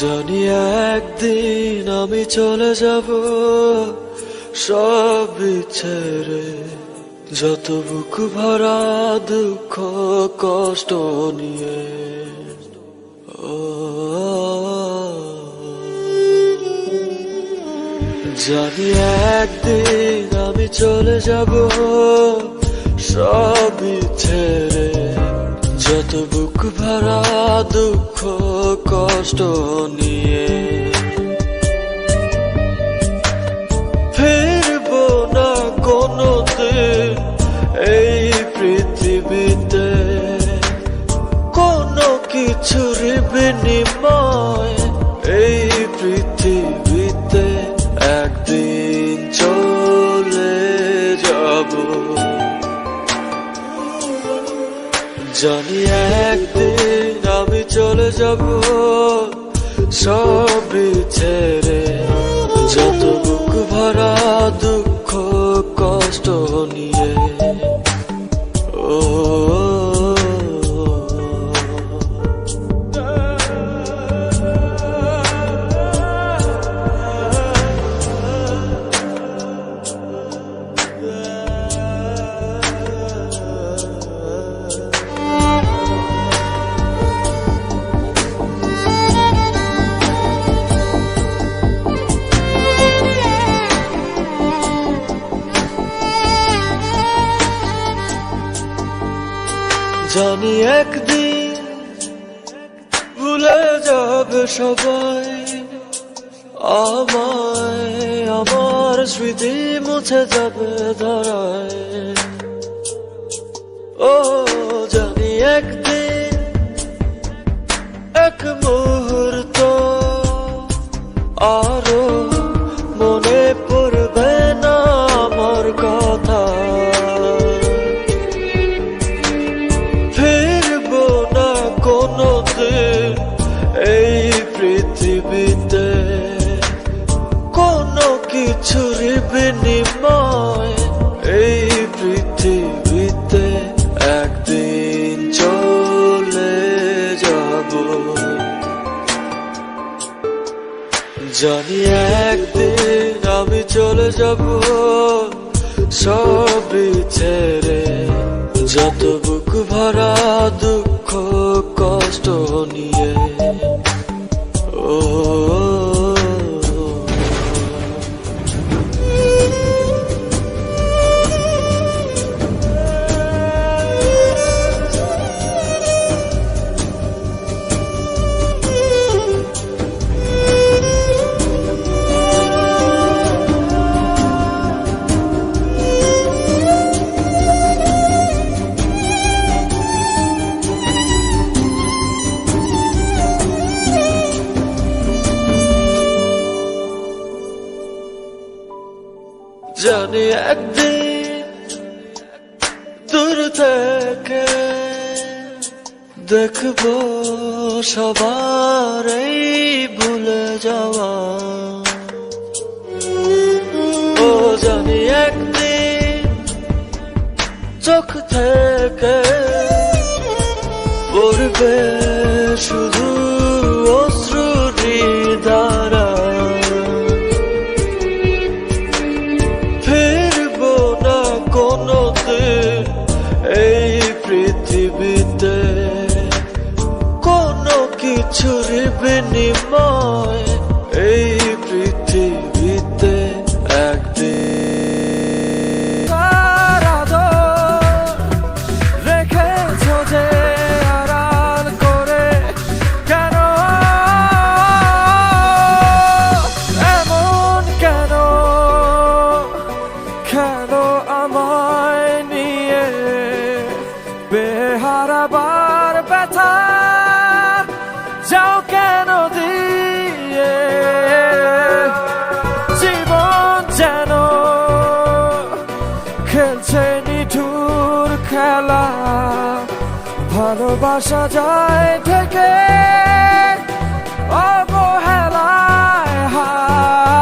জানি একদিন আমি চলে যাব, সব ছেড়ে। যত বুক ভরা দুঃখ, কষ্ট নিয়ে। জানি একদিন আমি চলে যাব, সব ছেড়ে। যত বুক ভরা দুঃখ, কষ্ট নিয়ে ফিরব না কোনো দিন এই পৃথিবীতে। কোনো কিছুর বিনিময় জানি একদিন আমি চলে যাব সব ছেড়ে। যত বুক ভরা দুঃখ কষ্ট নিয়ে। ও জানি একদিন ভুলে যাবে সবাই। আমায় আমার স্মৃতি মুছে যাবে ধরায়। ও জানি একদিন কিছুর বিনিময় এই পৃথিবীতে একদিন চলে যাব। জানি একদিন আমি চলে যাব, সবই ছেড়ে যত বুক ভরা দুঃখ, কষ্ট নিয়ে। ও জানি একদিন দূর থেকে দেখব সবার ভুলে যাওয়া। ও জানি একদিন চোখ থেকে পড়বে শুধু অশ্রুরি কিছুর বিনিময় এই ভালোবাসা যায় থেকে অবহেলায় হায়